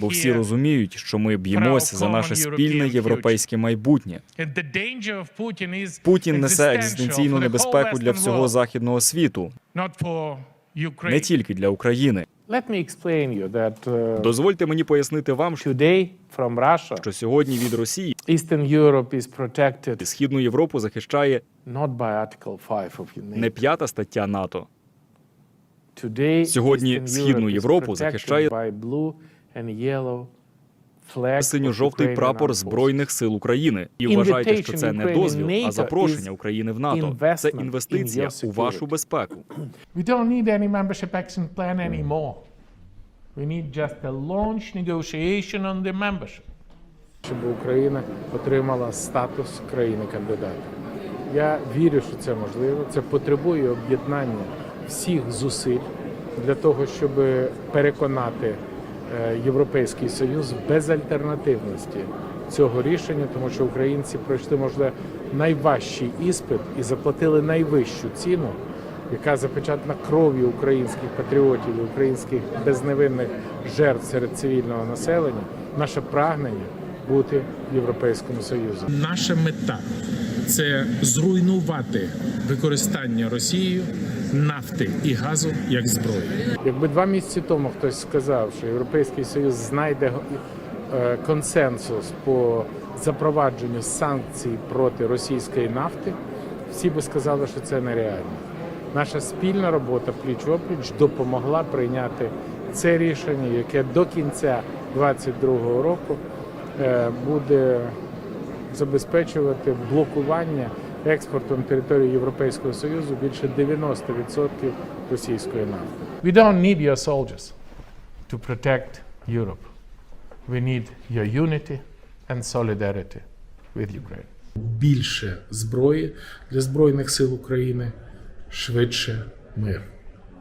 Бо всі розуміють, що ми б'ємося за наше спільне європейське майбутнє. Путін несе екзистенційну for the whole небезпеку для всього західного світу, not не тільки для України. Let me explain you that uh, Дозвольте мені пояснити вам, що today from що сьогодні від Росії Eastern Europe східну Європу захищає not by Article 5 of не п'ята стаття НАТО. Сьогодні Східну Європу захищає Синьо-жовтий прапор збройних сил України. І вважайте, що це не дозвіл, а запрошення України в НАТО. Це інвестиція у вашу безпеку. We need just a launch negotiation on the membership. щоб Україна отримала статус країни-кандидата. Я вірю, що це можливо. Це потребує об'єднання всіх зусиль для того, щоб переконати е, Європейський Союз в безальтернативності цього рішення, тому що українці пройшли, можливо, найважчий іспит і заплатили найвищу ціну, яка запечатана кров'ю українських патріотів і українських безневинних жертв серед цивільного населення. Наше прагнення бути в Європейському Союзі. Наша мета це зруйнувати використання Росією нафти і газу як зброї. Якби два місяці тому хтось сказав, що Європейський Союз знайде е, консенсус по запровадженню санкцій проти російської нафти, всі би сказали, що це нереально. Наша спільна робота пліч-опліч допомогла прийняти це рішення, яке до кінця 2022 року е, буде забезпечувати блокування експорту на територію Європейського Союзу більше 90% російської нафти. We don't need your soldiers to protect Europe. We need your unity and solidarity with Ukraine. Більше зброї для збройних сил України, швидше мир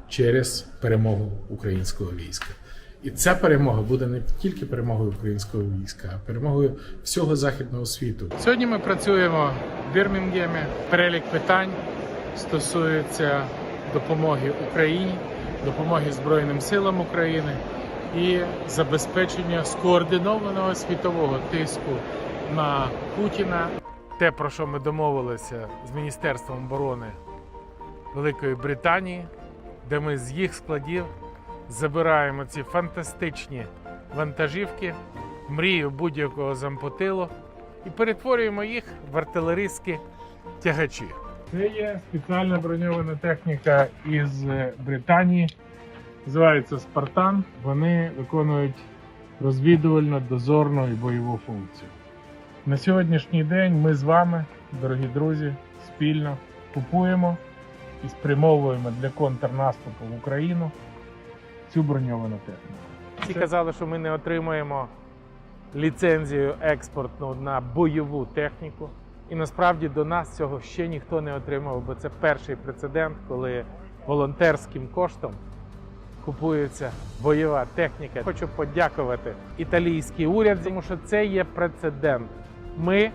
через перемогу українського війська. І ця перемога буде не тільки перемогою українського війська, а перемогою всього західного світу. Сьогодні ми працюємо в Бірмінгемі. Перелік питань стосується допомоги Україні, допомоги Збройним силам України і забезпечення скоординованого світового тиску на Путіна. Те, про що ми домовилися з Міністерством оборони Великої Британії, де ми з їх складів забираємо ці фантастичні вантажівки, мрію будь-якого зампотилу і перетворюємо їх в артилерійські тягачі. Це є спеціальна броньована техніка із Британії. Називається Спартан. Вони виконують розвідувально дозорну і бойову функцію. На сьогоднішній день ми з вами, дорогі друзі, спільно купуємо і спрямовуємо для контрнаступу в Україну цю броньовану техніку. Всі казали, що ми не отримаємо ліцензію експортну на бойову техніку. І насправді до нас цього ще ніхто не отримав, бо це перший прецедент, коли волонтерським коштом купується бойова техніка. Хочу подякувати італійський уряд, тому що це є прецедент. Ми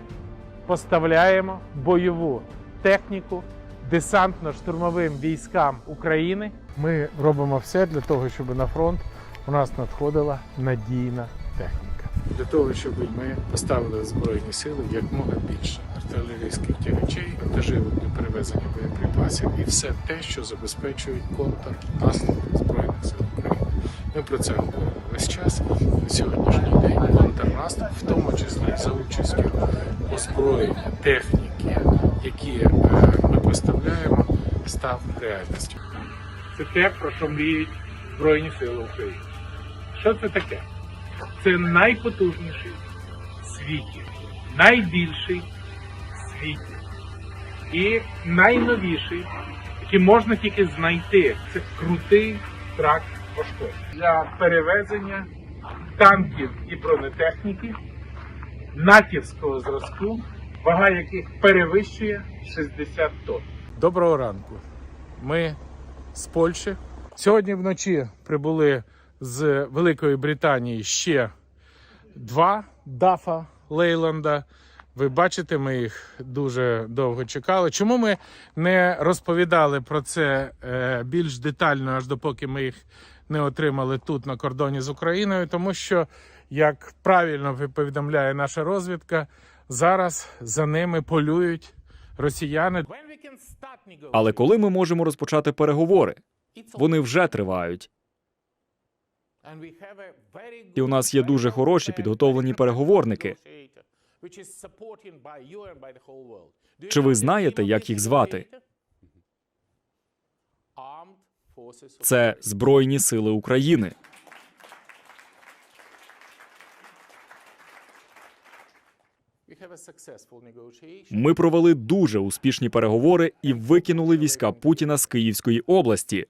поставляємо бойову техніку десантно-штурмовим військам України. Ми робимо все для того, щоб на фронт у нас надходила надійна техніка. Для того, щоб ми поставили збройні сили якмога більше артилерійських тягачей, вантажівок для перевезення боєприпасів і все те, що забезпечують контрнаступ збройних сил України. Ми про це говоримо весь час. На сьогоднішній день контрнаступ, в тому числі за участю озброєння, техніки, які ми поставляємо, став реальністю. Це те, про що мріють Збройні Сили України. Що це таке? Це найпотужніший в світі, найбільший в світі і найновіший, який можна тільки знайти. Це крутий трак важкий для перевезення танків і бронетехніки натівського зразку, вага яких перевищує 60 тонн. Доброго ранку. Ми з Польщі. Сьогодні вночі прибули з Великої Британії ще два дафа Лейланда. Ви бачите, ми їх дуже довго чекали. Чому ми не розповідали про це е, більш детально, аж допоки ми їх не отримали тут на кордоні з Україною, тому що, як правильно повідомляє наша розвідка, зараз за ними полюють росіяни. Але коли ми можемо розпочати переговори? Вони вже тривають. І у нас є дуже хороші підготовлені переговорники. Чи ви знаєте, як їх звати? Це Збройні Сили України. Ми провели дуже успішні переговори і викинули війська Путіна з Київської області.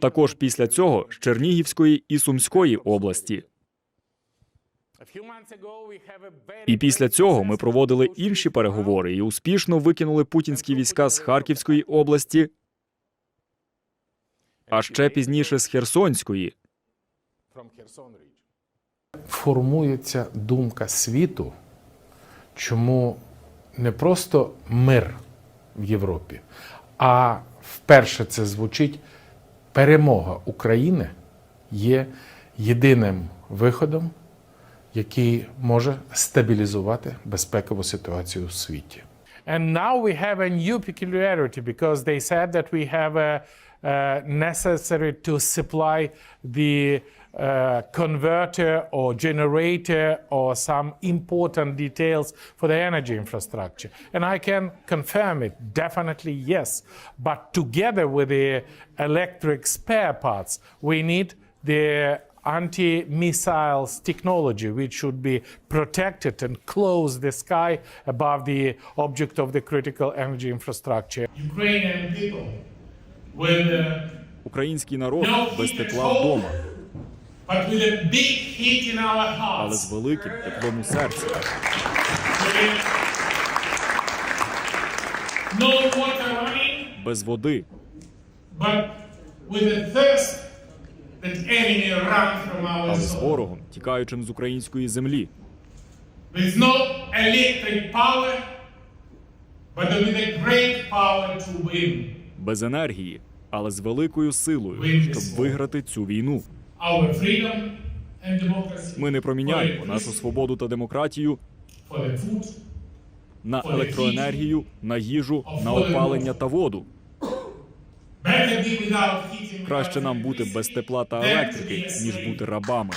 Також після цього з Чернігівської і Сумської області. І після цього ми проводили інші переговори і успішно викинули путінські війська з Харківської області, а ще пізніше з Херсонської. Формується думка світу, чому не просто мир в Європі, а вперше це звучить перемога України є єдиним виходом, який може стабілізувати безпекову ситуацію у світі. And now we have a new peculiarity because they said that we have a, uh, necessary to supply the uh, converter or generator or some important details for the energy infrastructure. And I can confirm it, definitely yes. But together with the electric spare parts, we need the anti-missiles technology, which should be protected and close the sky above the object of the critical energy infrastructure. Ukrainian people with, uh, Український народ без тепла вдома, Але з великим теплом у серці. Без води, але з ворогом, тікаючим з української землі, без енергії, але з великою силою, щоб виграти цю війну. Ми не проміняємо нашу свободу та демократію на електроенергію, на їжу, на опалення та воду. Краще нам бути без тепла та електрики, ніж бути рабами.